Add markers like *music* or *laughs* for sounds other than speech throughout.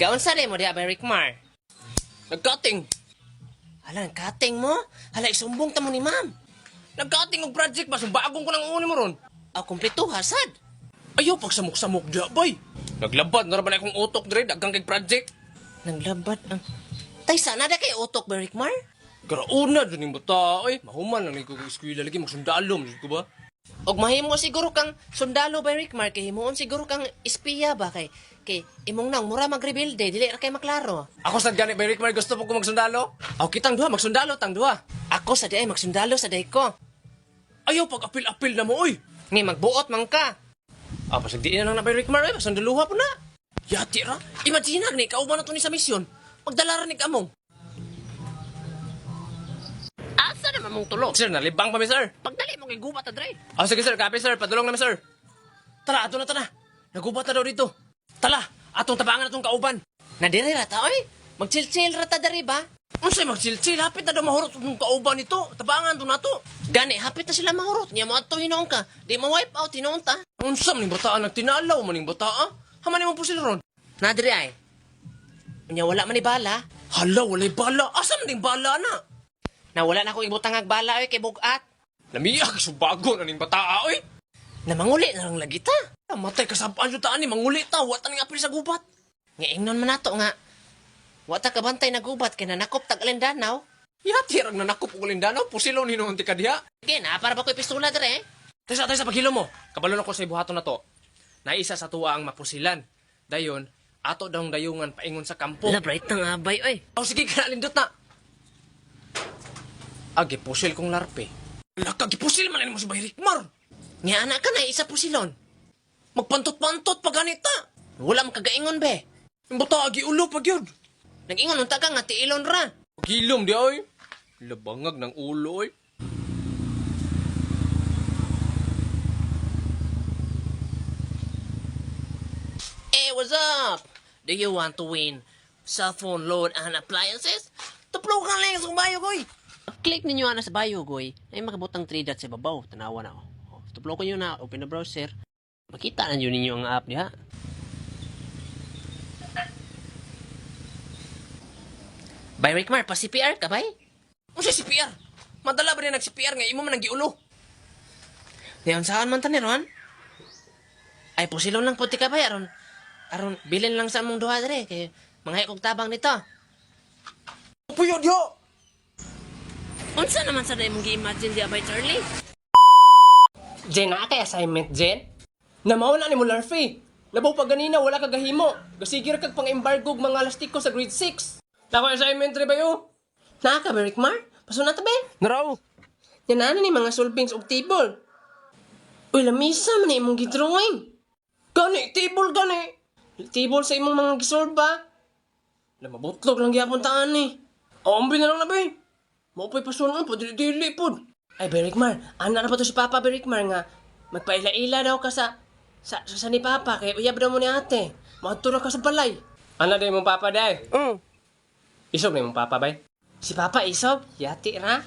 Gaon sa mo diya ba Rickmar? Nagkating. Hala, ang cutting mo? Hala, isumbong ta mo ni ma'am. Nagkating og project ba? So bagong ko lang uni mo ron. Aw, kumpleto, hasad. Ayaw, pag samok-samok diya, bay. Naglabad na raman akong utok dire, dagang kay project. Naglabad ang... Tay, sana na kay utok ba Rickmar? Karauna, dyan yung bata, ay. Mahuman lang ko eskwela lagi, magsundalo, ko ba? Og mahimo siguro kang sundalo ba Rickmar, kay himuon siguro kang espiya ba kay kay imong nang mura magrebuilde, dili ra kay maklaro. Ako sa gani, bay Rickmar, gusto po ko magsundalo? Aw, kitang duha, magsundalo, tang duha. Ako sa diay magsundalo sa day ko. Ayaw, pag apil-apil na mo, oy. Ni magbuot man ka. Ah, pasag di na lang na bay Rickmar, ay, pasundaluha po na. Yati ra. Imagine na, ni kauban na to ni sa misyon. Pagdala ra ni kamong. Mong tulog? Sir, nalibang pa mi, sir. Pagdali mo kay gubat ta dre. Ah, sige, sir, kape, sir. Padulong naman, sir. Tara, ato na, tara. Nagubat na daw dito. Tala, atong tabangan atong kauban. Nadiri ra ta oy. Magchill-chill ra ta diri ba? Unsay magsilsil, hapit na daw mahurot ng kauban nito. Tabangan to na to. Gani hapit na sila mahurot. Nya mo adto hinoon ka. Di mo wipe out hinoon ta. Unsa maning bataan nagtinalaw maning bataa? Haman mo po sila ron. Nadiri ay. Nya wala man ni bala. Hala, walay bala. Asa maning bala na? Na wala na akong ibutang ag bala oy kay bugat. Lamiyak, subago na ning bataa, oy. Na manguli na lang lagi ta. Matay kasabaan yung taan ni manguli ta. Watan nga apil sa gubat. Nga ingnon man nato nga. Wata ka bantay na gubat kay nanakop tag alindanaw. Yati rag nanakop og lindanaw. Pusilaw ni noon ti kadiha. Sige na, para ba ko'y pistola dere? Taysa, taysa, paghilo mo. Kabalo na ko sa ibuhaton na to. Naisa sa tuwa ang mapusilan. Dayon, ato daw dayungan paingon sa kampo. bright na abay oy. Oh, sige, kanalindot na. Agi, pusil kong larpe. Laka, gipusil man mo si Bay Rikmar. Nga anak ka na isa pusilon. Magpantot-pantot pa ganita. Wala man kagaingon be. Bata, agi ulo pag yun. Nag-ingon unta ka nga tiilon ra. Pagilom di ay. Labangag ng ulo ay. Hey, what's up? Do you want to win cell phone loan and appliances? Tuplo ka lang sa bayo, goy. Click ninyo ana sa bayo, goy. Ay makabutang 3 dots sa babaw. Tanawa na. Oh, tuplo ko nyo na. Open na browser. Makita na ninyo ang app niya. Bay Rickmar, pa CPR ka, bay? Ano si CPR? Madala ba rin nag-CPR nga imo man ang giulo? Ngayon saan man tani ron? Ay pusilon lang puti ka bay aron aron bilin lang sa mong duha dere kay mga kog tabang nito. Puyo diyo! Unsa naman sa imong gi-imagine di abay Charlie? Jen, na kay assignment, Jen? Namawala ni mo Larfy. Labaw pa ganina, wala ka gahimo. Gasigir kag pang-embargo og mga lastiko sa grade 6. Nako assignment re ba yo? Naa ka ba Rickmar? Pasunat ta ba? Naraw. Yan na ni mga solvings og table. Uy, lamisa man imong gidrawing. Gani, table gani. Table sa imong mga gisolve ba? Lamabutlog lang gyapon taan ni. Aambi na lang na bay. Maupay pasunan po, dili-dili po. Ay, Berikmar, ana na pa to si Papa Berikmar nga magpaila-ila daw ka sa sa, sa, sa ni Papa kay uyab daw mo ni ate. Na ka sa balay. Ano day mong papa day? Mm. Isog na mong papa bay? Si Papa Isog, yati ra.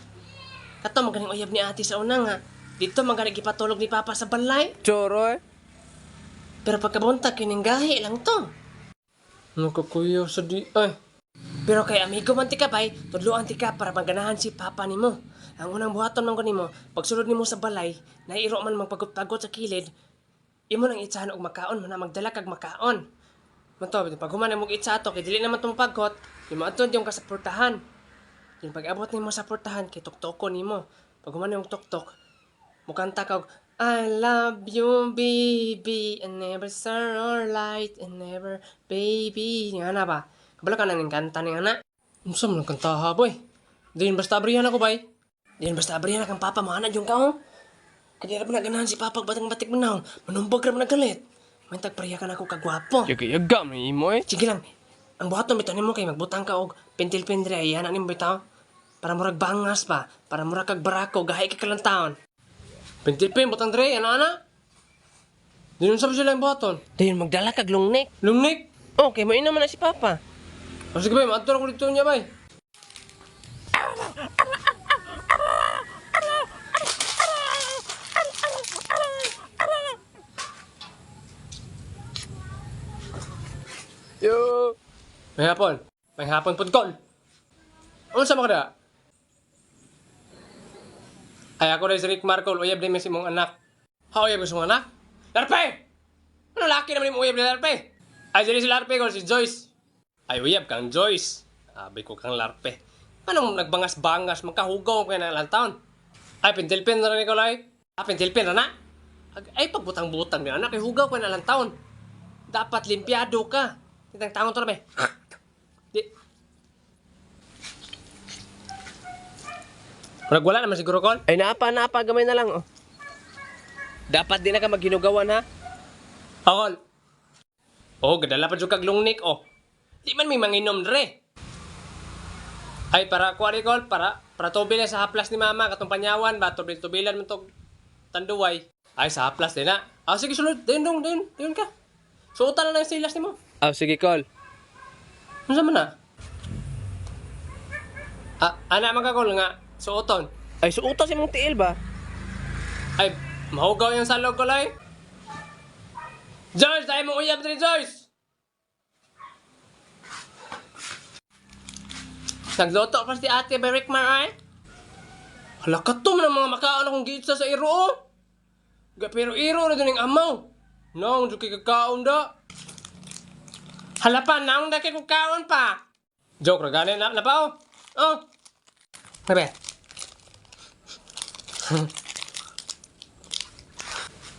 Kato magaling uyab ni ate sa una nga. Dito magaling ipatulog ni Papa sa balay. Choro eh. Pero pagkabunta, kininggahi lang to. Nakakuyaw sa di ay. Pero kay amigo man ti ka bay, tudloan ti ka para maganahan si Papa nimo. Ang unang buhaton man ko nimo, pagsulod nimo sa balay, nairo man magpagot-pagot sa kilid, imo nang itsahan og makaon man magdala kag makaon. Manto, pag human mo itsa ato, kay dili naman tumapagot, di mo aton yung kasaportahan. Yung pag abot nimo sa portahan, kay tuktoko nimo. Pag human yung tuktok, mukanta ka I love you, baby, and never star light, and never, baby. Nga na ba? Kabala ka na ng kanta ni ana. Unsa man ang kantaha boy? Din basta abrihan ako bay. Diyan basta abrihan kang papa, mahanad yung kaong. Kaya na ba naganahan si papa, batang batik mo na, manumbag na nagalit. May tagpariya ka na ako kagwapo. Yaga yaga may imo eh. Sige lang, ang buhaton bitaw nimo kay magbutang ka og pentil-pendre ay ana nimo bitaw. Para murag bangas pa, para murag kag barako, gahay ka kalang taon. Pintipin butang dre ana ana. Dinon sa sila yung buhaton. Diyan magdala kag lungnik. Lumnik. Okay, mo naman na si papa. O sige bay, maadto ko dito niya bay. Yo, May hapon. May hapon pud kon. Ano sa mga da? Ay ako rin si Rick Marcol, uyab din si mong anak. Ha, uyab si mong anak? Larpe! Ano laki naman yung uyab ni Larpe? Ay, si Larpe ko, si Joyce. Ay, uyab kang Joyce. Sabi ko kang Larpe. Anong nagbangas-bangas, magkahugaw ko na lang taon? Ay, pintilpin na rin Nikolay. Ah, pintilpin na na. Ay, pagbutang-butang ni anak, ay hugaw ko na lang taon. Dapat limpiado ka. Tintang taon to na ba? Di. Murag wala naman siguro, Col. Ay, naapa, naapa, gamay na lang, oh. Dapat din na ka maghinugawan, ha? Oh, Col. Oh, gadala pa dyan kag lungnik, oh. Di man may manginom dre. Ay, para, kuwari, Col, para, para tubilan sa haplas ni mama, katong panyawan ba, tubil, tubilan mo to, tanduway. Ay, sa haplas din na. Ah, sige, sunod. Dayon dong, dayon, dayon ka. Suotan na lang silas ni mo. Ah, sige, Col. Ano sa man na? Ah, ana man ka, Col, nga. Suoton. Ay, suutas imong tiil ba? Ay, mahugaw yung salog ko, Loy. Joyce, tayo mo uyab din, Joyce! Nagluto pa si ate by Rick Mar, ay? Hala ka to, ng mga makaon akong gitsa sa iro, oh. Pero iro na din ang amaw. Nang, di kay kakaon da. Hala pa, nang da kay kakaon pa. Joke, ragane na, na pa, oh. Oh. Bebe. *laughs*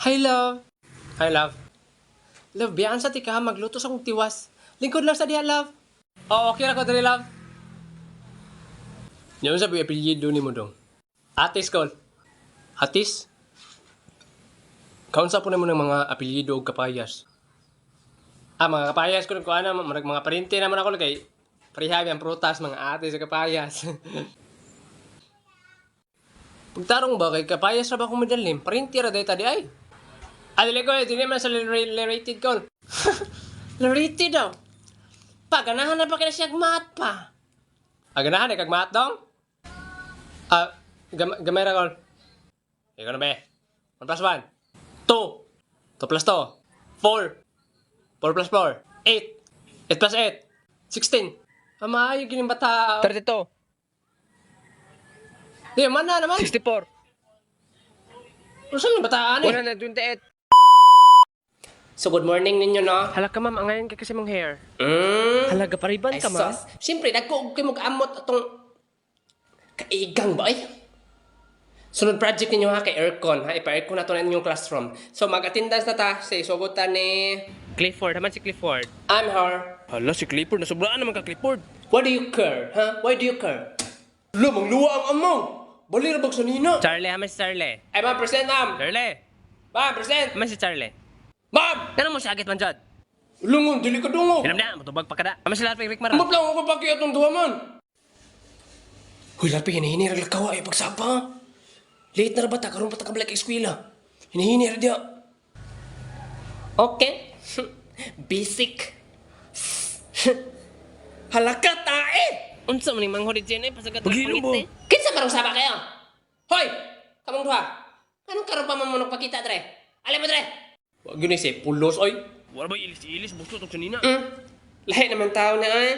Hi, love. Hi, love. Love, biyaan sa tika, magluto sa kong tiwas. Lingkod lang sa diha, love. Oo, okay na ko dali, love. Yung sabi, apelyido ni mo dong. Atis, Col. Atis? Kaunsa po na mo ng mga apelyido o kapayas. Ah, mga kapayas ko ko ano, mga, mga parinti naman ako kay Parihabi ang prutas, mga atis sa kapayas. *laughs* Pagtarong ba kay kapayas ra ba kung madalim? Parinti ra dahil tadi ay. Adili ko, hindi naman sa l-rated ko. *laughs* L-rated daw. Paganahan na pa kaya siya mat pa. Ah, ganahan eh, kag mat dong? Ah, gam gamay ra kol. Ikaw na ba? 1 plus 1. 2. 2 plus 2. 4. 4 plus 4. 8. 8 plus 8. 16. Ah, maayo gining bata. 32. Di, man na naman. 64. Ano saan yung bataan eh? 128. So, good morning ninyo, no? Hala ka ma'am, angayon ka kasi mong hair. Mm. Halaga pariban ka ma'am. sus. Siyempre, nagkuog kayo mag-amot atong kaigang ba ay? Sunod project ninyo ha, kay aircon. Ha, ipa-aircon na to na inyong classroom. So, mag-attendance na ta sa isugutan ni... Clifford, naman si Clifford. I'm her. Hala, si Clifford. Nasubraan naman ka Clifford. Why do you care? Ha? Why do you care? Lumang luwa ang amaw! Balira bag sa nina! Charlie, naman si Charlie. Ay, ma'am, present, ma'am! Charlie. Ma'am, present! Naman si Charlie. Ma'am! Ano mo siya agit man dyan? Lungon, dili ka dungo! Hinam na, matubag pa kada. Naman si Larping Rick Mara. Mablang ako pakiat ng duha man. Huy, larpi, hinihini ra kawa ay pagsapa. Late na ra bata, karon pa ta kabalik eskwela. Hinihini ra dia. Okay. *laughs* Basic. *laughs* Halaka tae! Unsa man ni manghod dyan eh, pasagat Paghilom mo. Kinsa marang saba kayo? Hoy! Kamong duha. Anong karon pa man mo nagpakita dre? Alam mo dre? Wag yun si pulos oy. Wala ba ilis-ilis, busto to kanina. Mm. Lahi naman tao na ay.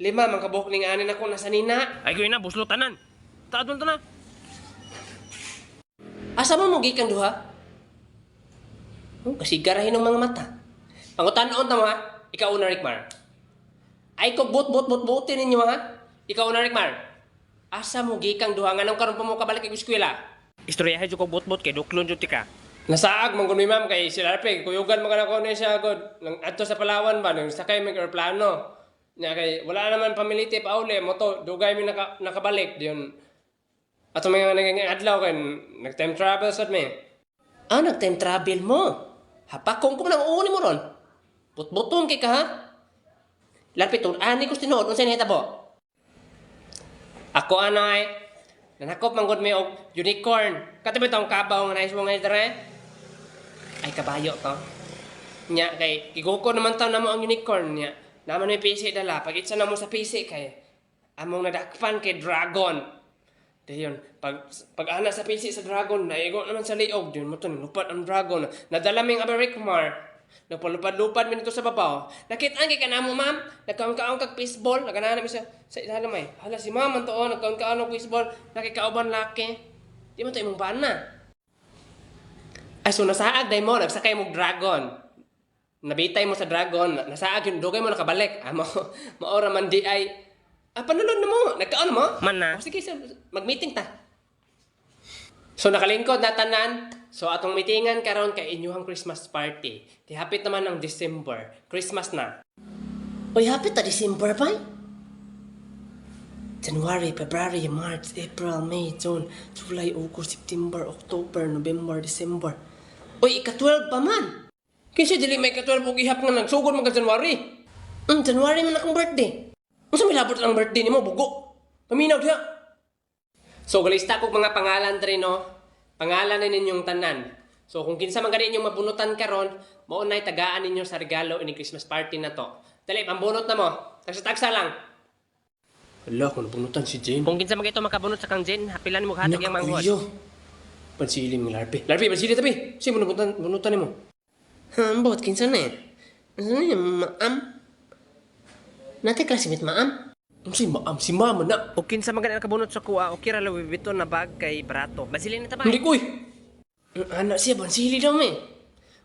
Lima, man kabuhok ning anin ako nasa nina. Ay, ko na, buslo tanan. Taadon to na. Asa mo mugi kang duha? Oh, kasi garahin ng mga mata. Pangutanon ta mo ha. Ikaw una Rickmar. Ay ko bot bot bot botin ninyo ha. Ikaw una Rickmar. Asa mo kang duha nga nang karon pa mo kabalik ig eskwela? Istoryahe jud ko bot-bot kay duklon jud ti ka. Nasaag man mi ma'am kay sila pe kuyugan man kana ko ni siya god nang adto sa Palawan ba nang sakay mig aeroplano. Nya kay wala naman pamiliti pa uli mo dugay mi naka, nakabalik diyon. Ato mga naging adlaw kay nag time travel sad mi. Ah, nag time travel mo. Hapakong ko nang uuni mo ron. Butbuton kay ka ha. Lapitong ani ko tinuod unsa ni hitabo? Ako anay, nanakop man gud mi og unicorn. Katabi tong kabaw nga nais mo nga dere. Ay kabayo to. Nya kay giguko naman taw namo ang unicorn nya. Naman may PC dala pag itsa na mo sa PC kay among nadakpan kay dragon. Dayon, pag pag ana sa PC sa dragon, naigo naman sa liog, diyon mo to lupat ang dragon. Nadala ming Abericmar. Nagpalupad-lupad mi dito sa babaw. Nakita kay kanamo ma'am. Nagkaon-kaon kag baseball. Nagana mi sa sa ilalim ay. Hala si ma'am man tuon nagkaon-kaon og baseball. Nakikauban laki. Di man to imong bana. Ay so nasaag day mo nagsakay mo dragon. Nabitay mo sa dragon. Nasaag yun dugay mo nakabalik. Amo *laughs* maora man di ay Ah, panulod na mo. Nagkaon mo? Man na. O, sige, so, mag-meeting ta. So nakalingkod na tanan. So atong meetingan karon kay inyuhang Christmas party. Tihapit naman ang December. Christmas na. Uy, hapit ta December pa January, February, March, April, May, June, July, August, September, October, November, December. Uy, ika-12 pa man. Kinsa dili may ka-12 og ihap nga nagsugod man ka January. Mm, January man akong birthday. Unsa may labot ang birthday nimo bugo? Paminaw diha. So galista kog mga pangalan diri no. Pangalan na ninyong tanan. So kung kinsa man gani inyong mabunutan karon, mao nay tagaan ninyo sa regalo ini Christmas party na to. Dali pambunot na mo. Tagsa-tagsa lang. Hala, kung nabunutan si Jane. Kung kinsa man ito makabunot sa kang Jen, hapilan mo hatag yung manghod. Nakakuyo. Pansili mo larpi. Larpi, pansili tabi. Sige mo nabunutan, bunutan mo. Hmm, bot, kinsa na eh. Ano na yung maam? Nati classmate maam? Ano si maam? Si mama na. O kinsa man ganang kabunot sa kuha, o kira Louis Vuitton na bag kay barato. Basilin na tabay. Hindi ko eh. Anak siya, bansili daw me.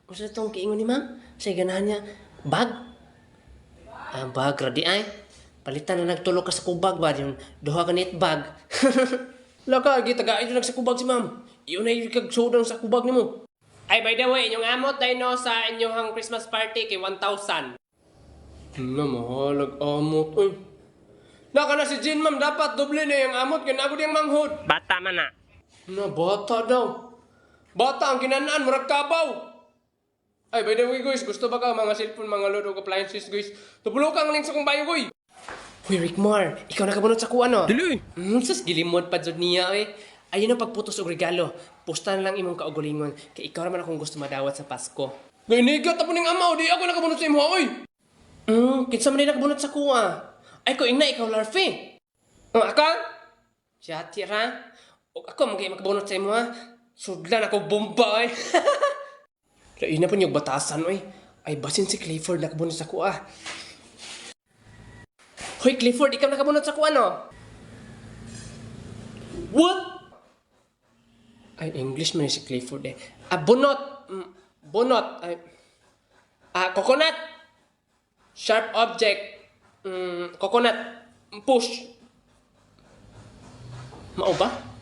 Kung sa itong kiingon ni ma'am, sa ganahan niya, bag. Ah, bag, radi ay. Palitan na nagtulog ka sa kubag ba, yung duha ka net bag. Laka, gitagaan nyo nagsakubag si ma'am. Iyon na yung kagsudang sa kubag ni mo. Ay, by the way, inyong amot dahil no sa inyong Christmas party kay 1,000. Na, mahalag amot. Uy. Naka na si Jin, ma'am. Dapat doble na yung amot. Kaya ako diyang manghod. Bata man na. Na, bata daw. Bata ang ginanaan, murag kabaw. Ay, by the way, guys, gusto ba ka mga cellphone, mga load of appliances, guys? Tubulo kang link sa kong bayo, guys. Uy, Rickmar, ikaw nakabunot sa kuha, no? Dili. Hmm, sus, gilimod pa dyan niya, eh. Ayun ang pagputos og regalo. Pusta na lang imong kaugulingon. Kay ikaw naman akong gusto madawat sa Pasko. Ngay niga, tapo ning amaw. Di ako nakabunot sa imo, oy. Hmm, kinsa man nakabunot sa kuha. Ay, ko ina, ikaw larfe. Oh, ako? Si ati ra. O ako, magay makabunot sa imo, ha? Sudlan ako bomba, eh. Lain *laughs* na po niyong batasan, oy. Ay, basin si Clifford nakabunot sa kuha. Hoy, Clifford, ikaw nakabunot sa kuha, no? What? Ay, English man si Clifford eh. Ah, bunot. Mm, bunot. Ay, ah, coconut. Sharp object. Mm, coconut. Push. Mao ba?